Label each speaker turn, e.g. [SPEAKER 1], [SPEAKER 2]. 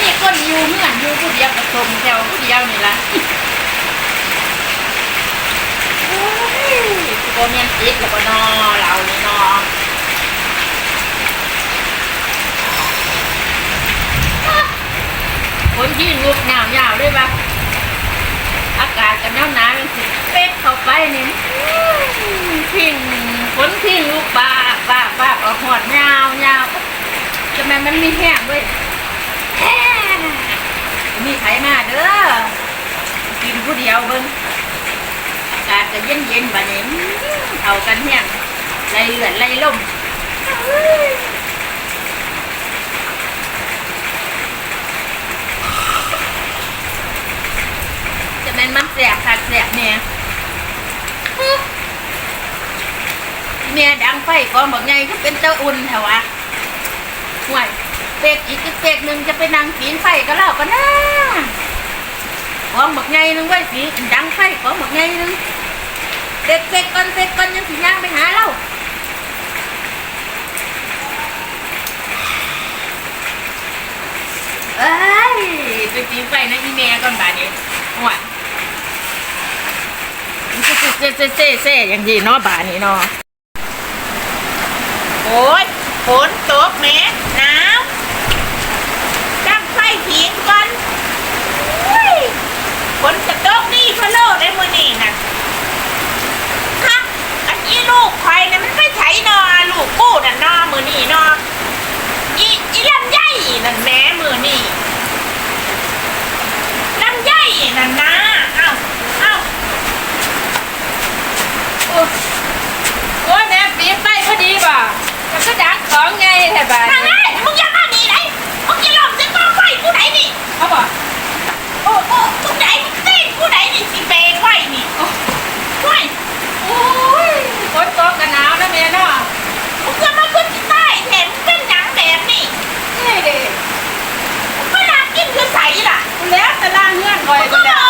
[SPEAKER 1] มีคนอยู่เมือนอยู่ผู้เดียวกับสมแถวผู้เดียวนี่ละโอ้ยโบเมียนติดแล้วก็นอเรานี่นอคนที่ลุกหนาวยาวด้วยปะอากาศกับหนาวหนาวมันสิเป๊กเข้าไปนี่พิงฝนพิงลูกบ้าบ้าบ้าออกหอดยาวยาวทำไมมันมีแห้งด้วยแห้งมีไขมา เด้อกินผู้เดียวเบิ่งอากาศจะเย็นเย็นๆแบบนี้เอากันแห้งไล่เลือดไล่ลมจะเป็นมันแสบขาดแสบเนี่ยเมียดังไฟก็บอกไงก็เป็นเจ้าอุ่นแถวะห่วยเป็กอีกเป็กหนึ่งจะไปนั่งปีนไฟก็แล้วก็น่า ของบอกไงนึงไว้สีดังไฟของบอกไงนึงเป็กเป็กก่อนเป็กก่อนยังสีย่างไปหาเราเอ้ยไปปีไฟนะอีเมียก่อนบาดนี้ห่วยเซ่เซ่เซ่เซ่อย่างนี้เนาะบาดนี้เนาะ
[SPEAKER 2] โอ้ยฝนตกแม่หนา อนี่เนาะอีอีลำไยนั่นแม่มือนี่ลำไยนั่นนะเอ้าเอ้าโอ้โอ้แม่ปีนไปพอดีบ่มันก็ดักของไงแถบบ้าน ทาไนมึงอย่า
[SPEAKER 1] จะล่างเงี้ย
[SPEAKER 2] นคอยก็ได้